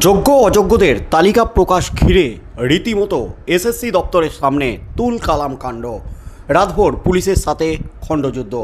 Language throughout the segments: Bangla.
যোগ্য অযোগ্যদের তালিকা প্রকাশ ঘিরে রীতিমতো এসএসসি দপ্তরের সামনে তুল কালাম কাণ্ড। রাতভর পুলিশের সাথে খণ্ডযুদ্ধ।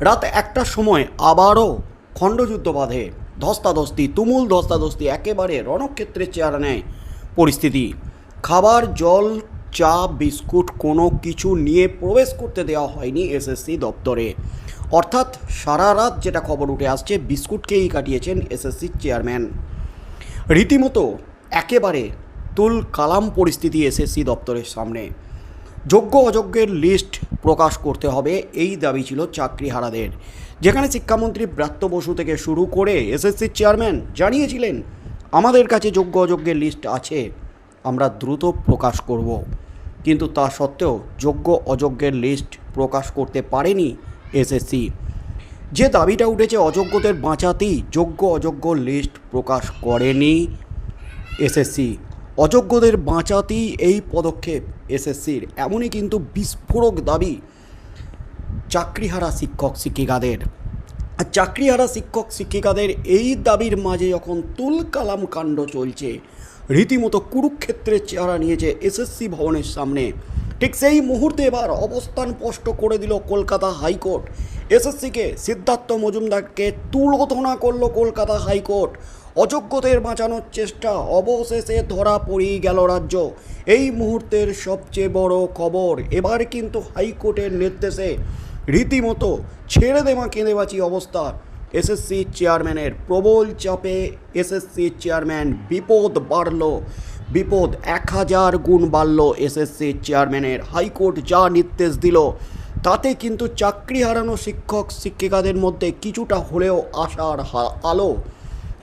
রাত একটার সময় আবারও খণ্ডযুদ্ধ বাঁধে। ধস্তাধস্তি, তুমুল ধস্তাধস্তি একেবারে রণক্ষেত্রের চেহারা নেয় পরিস্থিতি। খাবার, জল, চা, বিস্কুট কোনো কিছু নিয়ে প্রবেশ করতে দেওয়া হয়নি এসএসসি দপ্তরে। অর্থাৎ সারা রাত যেটা খবর উঠে আসছে, বিস্কুটকেই কাটিয়েছেন এসএসসির চেয়ারম্যান। রীতিমতো একেবারে তুল কালাম পরিস্থিতি এসএসসি দপ্তরের সামনে। যোগ্য অযোগ্যের লিস্ট প্রকাশ করতে হবে, এই দাবি ছিল চাকরিহারাদের। যেখানে শিক্ষামন্ত্রী ব্রাত্য বসু থেকে শুরু করে এসএসসির চেয়ারম্যান জানিয়েছিলেন, আমাদের কাছে যোগ্য অযোগ্যের লিস্ট আছে, আমরা দ্রুত প্রকাশ করব। কিন্তু তা সত্ত্বেও যোগ্য অযোগ্যের লিস্ট প্রকাশ করতে পারেনি এসএসসি। যে দাবিটা উঠেছে অযোগ্যদের বাঁচাতেই যোগ্য অযোগ্য লিস্ট প্রকাশ করেনি এসএসসি। অযোগ্যদের বাঁচাতেই এই পদক্ষেপ এসএসসির। এমনই কিন্তু বিস্ফোরক দাবি চাকরিহারা শিক্ষক শিক্ষিকাদের। আর চাকরিহারা শিক্ষক শিক্ষিকাদের এই দাবির মাঝে যখন তুল কালাম কাণ্ড চলছে, রীতিমতো কুরুক্ষেত্রের চেহারা নিয়েছে এসএসসি ভবনের সামনে। ঠিক সেই মুহূর্তে এবার অবস্থান স্পষ্ট করে দিল কলকাতা হাইকোর্ট। এসএসসিকে সিদ্ধার্থ মজুমদারকে তুলোধনা করল কলকাতা হাইকোর্ট। অযোগ্যদের বাঁচানোর চেষ্টা অবশেষে ধরা পড়েই গেল রাজ্য। এই মুহূর্তের সবচেয়ে বড় খবর, এবার কিন্তু হাইকোর্টের নির্দেশে রীতিমতো ছেড়ে দেওয়া কেঁদেবাচি অবস্থা। এসএসসি চেয়ারম্যানের প্রবল চাপে এসএসসি চেয়ারম্যান বিপদ বাড়ল। বিপদ এক হাজার গুণ বাড়ল এসএসসি চেয়ারম্যানের হাইকোর্ট যা নির্দেশ দিল। তাতে কিন্তু চাকরি হারানো শিক্ষক, শিক্ষিকাদের মধ্যে কিছুটা হলেও আশার আলো।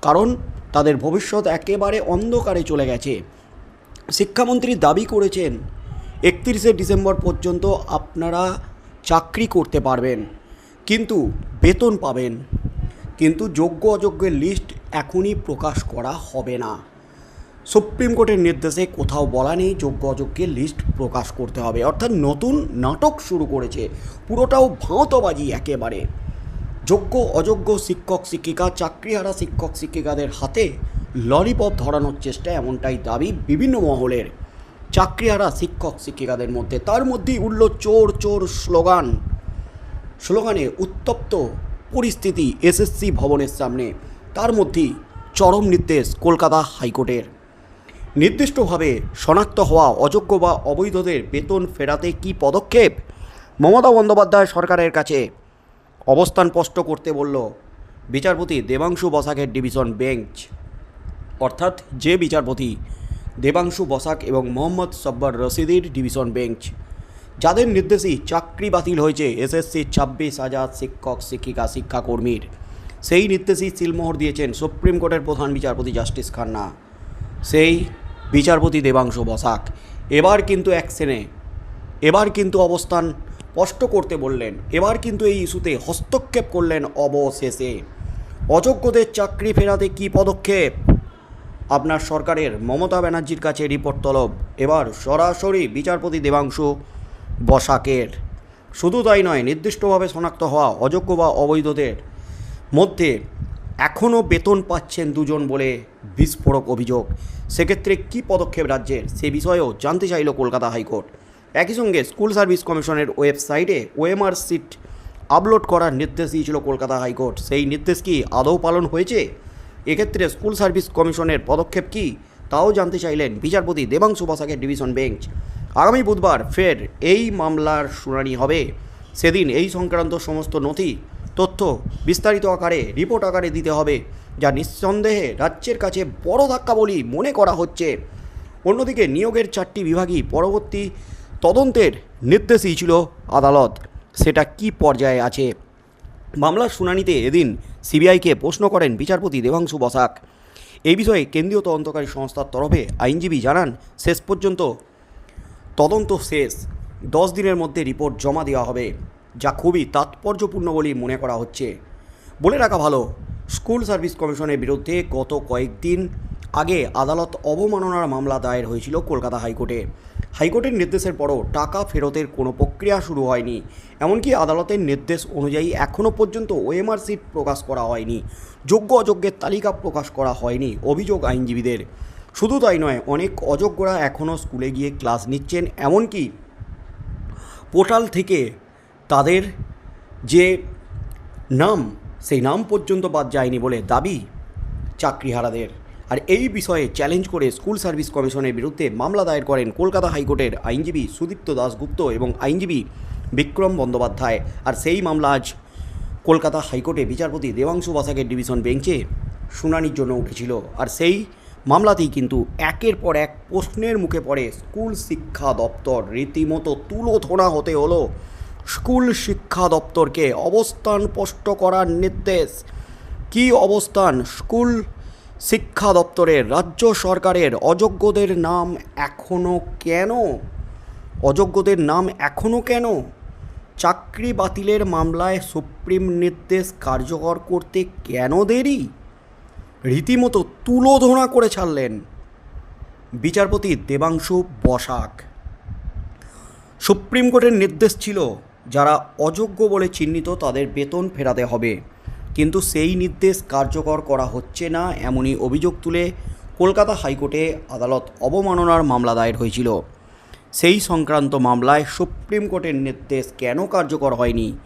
কারণ তাদের ভবিষ্যৎ একেবারে অন্ধকারে চলে গেছে। শিক্ষামন্ত্রী দাবি করেছেন, একত্রিশে ডিসেম্বর পর্যন্ত আপনারা চাকরি করতে পারবেন, কিন্তু বেতন পাবেন। কিন্তু যোগ্য অযোগ্যের লিস্ট এখনই প্রকাশ করা হবে না। সুপ্রিম কোর্টের নির্দেশে কোথাও বলা নেই, যোগ্য অযোগ্যের লিস্ট প্রকাশ করতে হবে। অর্থাৎ নতুন নাটক শুরু করেছে। পুরোটাও ভাঁতবাজি একেবারে। যোগ্য, অযোগ্য শিক্ষক, শিক্ষিকা, চাকরিহারা শিক্ষক, শিক্ষিকাদের হাতে ললিপপ ধরানোর চেষ্টা, এমনটাই দাবি বিভিন্ন মহলের। চাকরিহারা শিক্ষক, শিক্ষিকাদের মধ্যে। তার মধ্যেই উঠল চোর চোর স্লোগান। স্লোগানে, উত্তপ্ত পরিস্থিতি, এসএসসি ভবনের সামনে। তার মধ্যেই চরম নির্দেশ কলকাতা হাইকোর্টের। নির্দিষ্টভাবে শনাক্ত হওয়া অযোগ্য বা অবৈধদের বেতন ফেরাতে কি পদক্ষেপ? মমতা বন্দ্যোপাধ্যায় সরকারের কাছে অবস্থান স্পষ্ট করতে বলল, বিচারপতি দেবাংশু বসাকের ডিভিশন বেঞ্চ। অর্থাৎ যে বিচারপতি দেবাংশু বসাক এবং মোহাম্মদ সব্বর রশিদির ডিভিশন বেঞ্চ, যাদের নির্দেশেই চাকরি বাতিল হয়েছে এসএসসি ছাব্বিশ হাজার শিক্ষক, শিক্ষিকা, শিক্ষাকর্মীর। সেই নির্দেশেই সিলমোহর দিয়েছেন সুপ্রিম কোর্টের প্রধান বিচারপতি জাস্টিস খান্না। সেই বিচারপতি দেবাংশু বসাক। এবার কিন্তু অ্যাকশনে এবার কিন্তু অবস্থান স্পষ্ট করতে বললেন, এবার কিন্তু এই ইস্যুতে হস্তক্ষেপ করলেন অবশেষে। অযোগ্যদের চাকরি ফেরাতে কী পদক্ষেপ? আপনার সরকারের মমতা ব্যানার্জির কাছে রিপোর্ট তলব। এবার সরাসরি বিচারপতি দেবাংশু বসাকের। শুধু তাই নয়, নির্দিষ্টভাবে শনাক্ত হওয়া অযোগ্য বা অবৈধদের মধ্যে এখনও বেতন পাচ্ছেন দুজন বলে বিস্ফোরক অভিযোগ। সেক্ষেত্রে কী পদক্ষেপ রাজ্যের? সে বিষয়েও জানতে চাইল কলকাতা হাইকোর্ট। একই সঙ্গে স্কুল সার্ভিস কমিশনের ওয়েবসাইটে ওএমআর সিট আপলোড করার নির্দেশ দিয়েছিল কলকাতা হাইকোর্ট। সেই নির্দেশ কি আদৌ পালন হয়েছে? এক্ষেত্রে স্কুল সার্ভিস কমিশনের পদক্ষেপ কী তাও জানতে চাইলেন বিচারপতি দেবাংশু বসাকের ডিভিশন বেঞ্চ। আগামী বুধবার ফের এই মামলার শুনানি হবে। সেদিন এই সংক্রান্ত সমস্ত নথি তথ্য বিস্তারিত আকারে রিপোর্ট আকারে দিতে হবে, যা নিঃসন্দেহে রাজ্যের কাছে বড় ধাক্কা বলি মনে করা হচ্ছে। অন্যদিকে নিয়োগের চারটি বিভাগই পরবর্তী তদন্তের নির্দেশই ছিল আদালত। সেটা কি পর্যায়ে আছে? মামলার শুনানিতে এদিন সিবিআইকে প্রশ্ন করেন বিচারপতি দেবাংশু বসাক। এই বিষয়ে কেন্দ্রীয় তদন্তকারী সংস্থার তরফে আইনজীবী জানান, শেষ পর্যন্ত তদন্ত শেষ। দশ দিনের মধ্যে রিপোর্ট জমা দেওয়া হবে। যা খুবই তাৎপর্যপূর্ণ বলেই মনে করা হচ্ছে। বলে রাখা ভালো, স্কুল সার্ভিস কমিশনের বিরুদ্ধে গত কয়েকদিন আগে আদালত অবমাননার মামলা দায়ের হয়েছিল কলকাতা হাইকোর্টে। হাইকোর্টের নির্দেশের পরও টাকা ফেরতের কোনো প্রক্রিয়া শুরু হয়নি, এমনকি আদালতের নির্দেশ অনুযায়ী এখনও পর্যন্ত ওএমআর সিট প্রকাশ করা হয়নি। যোগ্য অযোগ্যের তালিকা প্রকাশ করা হয়নি অভিযোগ আইনজীবীদের। শুধু তাই নয়, অনেক অযোগ্যরা এখনও স্কুলে গিয়ে ক্লাস নিচ্ছেন, এমনকি পোর্টাল থেকে তাদের যে নাম, সেই নাম পর্যন্ত বাদ যায়নি বলে দাবি চাকরিহারাদের। আর এই বিষয়ে চ্যালেঞ্জ করে স্কুল সার্ভিস কমিশনের বিরুদ্ধে মামলা দায়ের করেন কলকাতা হাইকোর্টের আইনজীবী সুদীপ্ত দাশগুপ্ত এবং আইনজীবী বিক্রম বন্দ্যোপাধ্যায়। আর সেই মামলা আজ কলকাতা হাইকোর্টে বিচারপতি দেবাংশু বাসাকের ডিভিশন বেঞ্চে শুনানির জন্য উঠেছিল। আর সেই মামলাতেই কিন্তু একের পর এক প্রশ্নের মুখে পড়ে স্কুল শিক্ষা দপ্তর। রীতিমতো তুলোধনা হতে হলো স্কুল শিক্ষা দপ্তরকে অবস্থান স্পষ্ট করার নির্দেশ। কি অবস্থান? স্কুল শিক্ষা দপ্তরের রাজ্য সরকারের অযোগ্যদের নাম এখনও কেন? অযোগ্যদের নাম এখনও কেন? চাকরি বাতিলের মামলায় সুপ্রিম নির্দেশ কার্যকর করতে কেন দেরি? রীতিমতো তুলোধনা করে ছাড়লেন বিচারপতি দেবাংশু বসাক। সুপ্রিম কোর্টের নির্দেশ ছিল যারা অযোগ্য বলে চিহ্নিত তাদের বেতন ফেরাতে হবে। কিন্তু সেই নির্দেশ কার্যকর করা হচ্ছে না এমনই অভিযোগ তুলে কলকাতা হাইকোর্টে আদালত অবমাননার মামলা দায়ের হয়েছিল। সেই সংক্রান্ত মামলায় সুপ্রিম কোর্টের নির্দেশ কেন কার্যকর হয়নি?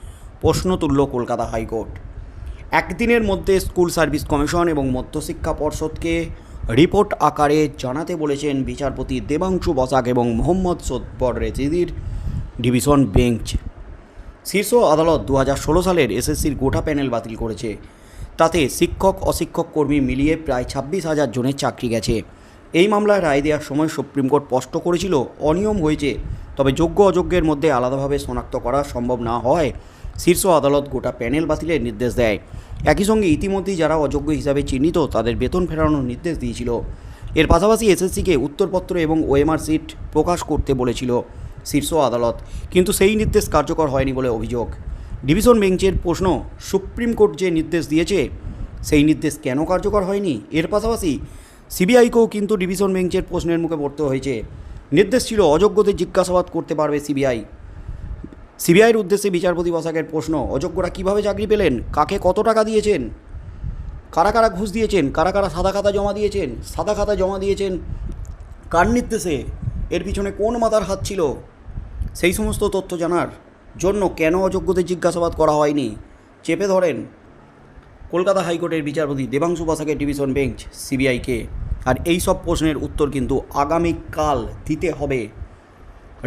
প্রশ্ন তুলল কলকাতা হাইকোর্ট। একদিনের মধ্যে স্কুল সার্ভিস কমিশন এবং মধ্যশিক্ষা পর্ষদকে রিপোর্ট আকারে জানাতে বলেছেন বিচারপতি দেবাংশু বসাক এবং মোহাম্মদ সোদবর রেজিদির ডিভিশন বেঞ্চ। শীর্ষ আদালত দু হাজার ষোলো সালের এসএসসির গোটা প্যানেল বাতিল করেছে। তাতে শিক্ষক, অশিক্ষক কর্মী মিলিয়ে প্রায় ছাব্বিশ হাজার জনের চাকরি গেছে। এই মামলায় রায় দেওয়ার সময় সুপ্রিম কোর্ট স্পষ্ট করেছিল, অনিয়ম হয়েছে, তবে যোগ্য অযোগ্যের মধ্যে আলাদাভাবে শনাক্ত করা সম্ভব না হওয়ায় শীর্ষ আদালত গোটা প্যানেল বাতিলের নির্দেশ দেয়। একই সঙ্গে ইতিমধ্যেই যারা অযোগ্য হিসাবে চিহ্নিত, তাদের বেতন ফেরানোর নির্দেশ দিয়েছিল। এর পাশাপাশি এসএসসিকে উত্তরপত্র এবং ওএমআর সিট প্রকাশ করতে বলেছিল। শীর্ষ আদালত কিন্তু সেই নির্দেশ কার্যকর হয়নি বলে অভিযোগ। ডিভিশন বেঞ্চের প্রশ্ন সুপ্রিম কোর্ট যে নির্দেশ দিয়েছে, সেই নির্দেশ কেন কার্যকর হয়নি? এর পাশাপাশি সিবিআইকেও কিন্তু ডিভিশন বেঞ্চের প্রশ্নের মুখে পড়তে হয়েছে। নির্দেশ ছিল অযোগ্যদের জিজ্ঞাসাবাদ করতে পারবে সিবিআই। সিবিআইয়ের উদ্দেশ্যে বিচারপতি বসাকের প্রশ্ন, অযোগ্যরা কীভাবে চাকরি পেলেন? কাকে কত টাকা দিয়েছেন? কারা কারা ঘুষ দিয়েছেন? কারা কারা সাদা খাতা জমা দিয়েছেন? সাদা খাতা জমা দিয়েছেন কার নির্দেশে? এর পিছনে কোন মাতার হাত ছিল? সেই সমস্ত তথ্য জানার জন্য কেন অযোগ্যদের জিজ্ঞাসাবাদ করা হয়নি? চেপে ধরেন কলকাতা হাইকোর্টের বিচারপতি দেবাংশু বসাকের ডিভিশন বেঞ্চ, সিবিআইকে। আর এই সব প্রশ্নের উত্তর কিন্তু আগামীকাল দিতে হবে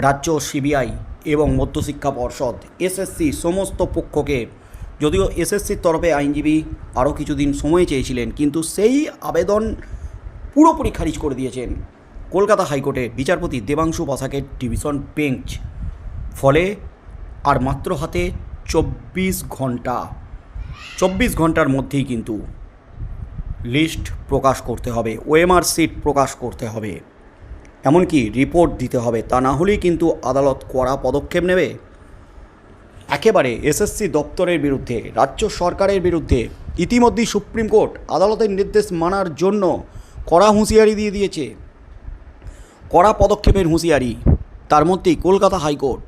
রাজ্য সিবিআই এবং মধ্যশিক্ষা পর্ষদ, এসএসসি সমস্ত পক্ষকে। যদিও এসএসসির তরফে আইনজীবী আরও কিছুদিন সময় চেয়েছিলেন, কিন্তু সেই আবেদন পুরোপুরি খারিজ করে দিয়েছেন কলকাতা হাইকোর্টে বিচারপতি দেবাংশু বসাকের ডিভিশন বেঞ্চ। ফলে আর মাত্র হাতে চব্বিশ ঘণ্টা, চব্বিশ ঘণ্টার মধ্যেই কিন্তু লিস্ট প্রকাশ করতে হবে, ওএমআর সিট প্রকাশ করতে হবে। এমনকি রিপোর্ট দিতে হবে, তা না হলেই কিন্তু আদালত কড়া পদক্ষেপ নেবে। একেবারে এসএসসি দপ্তরের বিরুদ্ধে, রাজ্য সরকারের বিরুদ্ধে ইতিমধ্যেই সুপ্রিম কোর্ট আদালতের নির্দেশ মানার জন্য কড়া হুঁশিয়ারি দিয়ে দিয়েছে। কড়া পদক্ষেপের হুঁশিয়ারি, তার মধ্যেই কলকাতা হাইকোর্ট।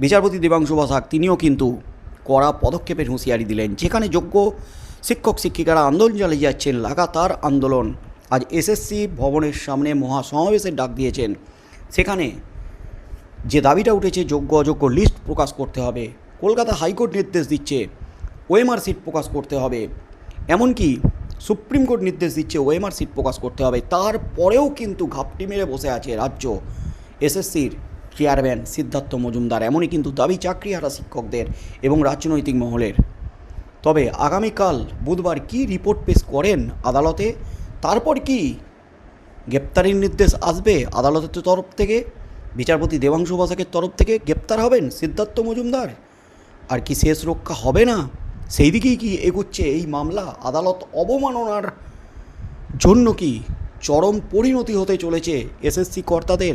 বিচারপতি দেবাংশু বসাক, তিনিও কিন্তু কড়া পদক্ষেপের হুঁশিয়ারি দিলেন। যেখানে যোগ্য শিক্ষক শিক্ষিকারা আন্দোলন চালিয়ে যাচ্ছেন, লাগাতার আন্দোলন। আজ এসএসসি ভবনের সামনে মহাসমাবেশের ডাক দিয়েছেন। সেখানে যে দাবিটা উঠেছে, যোগ্য অযোগ্য লিস্ট প্রকাশ করতে হবে। কলকাতা হাইকোর্ট নির্দেশ দিচ্ছে, ওএমআর সিট প্রকাশ করতে হবে। এমনকি সুপ্রিম কোর্ট নির্দেশ দিচ্ছে, ওএমআর সিট প্রকাশ করতে হবে। তারপরেও কিন্তু ঘাপটি মেরে বসে আছে রাজ্য এসএসসির চেয়ারম্যান সিদ্ধার্থ মজুমদার, এমনই কিন্তু দাবি চাকরিহারা শিক্ষকদের এবং রাজনৈতিক মহলের। তবে আগামীকাল বুধবার কি রিপোর্ট পেশ করেন আদালতে? তারপর কি গ্রেপ্তারির নির্দেশ আসবে আদালতের তরফ থেকে? বিচারপতি দেবাংশু বসাকের তরফ থেকে গ্রেপ্তার হবেন সিদ্ধার্থ মজুমদার? আর কি শেষ রক্ষা হবে না? সেই দিকেই কি এগোচ্ছে এই মামলা? আদালত অবমাননার জন্য কি চরম পরিণতি হতে চলেছে এসএসসি কর্তাদের?